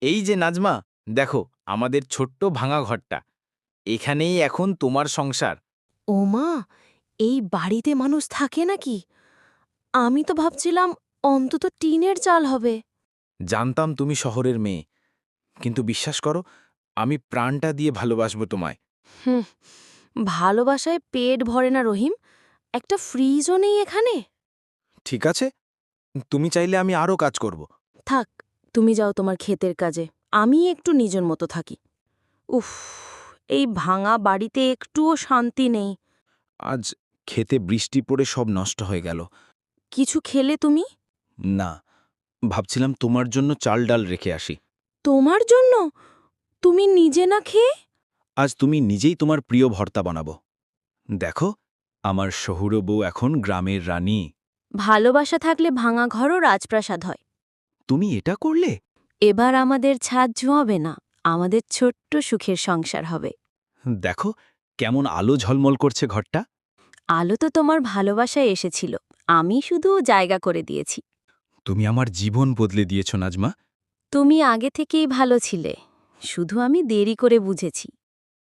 এই যে নাজমা দেখো আমাদের ছোট্ট ভাঙা ঘরটা। এখানেই এখন তোমার সংসার। ওমা এই বাড়িতে মানুষ থাকে নাকি? আমি তো ভাবছিলাম অন্তত টিনের চাল হবে। জানতাম তুমি শহরের মেয়ে। কিন্তু বিশ্বাস করো আমি প্রাণটা দিয়ে ভালোবাসবো তোমায়। হুম ভালোবাসায় পেট ভরে না রহিম। একটা ফ্রিজও নেই এখানে। ঠিক আছে তুমি চাইলে আমি আরও কাজ করব। থাক তুমি যাও তোমার ক্ষেতের কাজে। আমি একটু নিজের মতো থাকি। উফ এই ভাঙা বাড়িতে একটুও শান্তি নেই। আজ খেতে বৃষ্টি পড়ে সব নষ্ট হয়ে গেল। কিছু খেলে তুমি? না ভাবছিলাম তোমার জন্য চাল ডাল রেখে আসি। তোমার জন্য? তুমি নিজে না খেয়ে? আজ তুমি নিজেই তোমার প্রিয় ভর্তা বানাবো। দেখো আমার শহুর বউ এখন গ্রামের রানী। ভালোবাসা থাকলে ভাঙা ঘরও রাজপ্রাসাদ হয়। তুমি এটা করলে? এবার আমাদের ছাদ ঝুঁয়াবে না আমাদের ছোট্ট সুখের সংসার হবে। দেখো কেমন আলো ঝলমল করছে ঘরটা। আলো তো তোমার ভালোবাসায় এসেছিল আমি শুধু জায়গা করে দিয়েছি। তুমি আমার জীবন বদলে দিয়েছ নাজমা। তুমি আগে থেকেই ভালো ছিলে শুধু আমি দেরি করে বুঝেছি।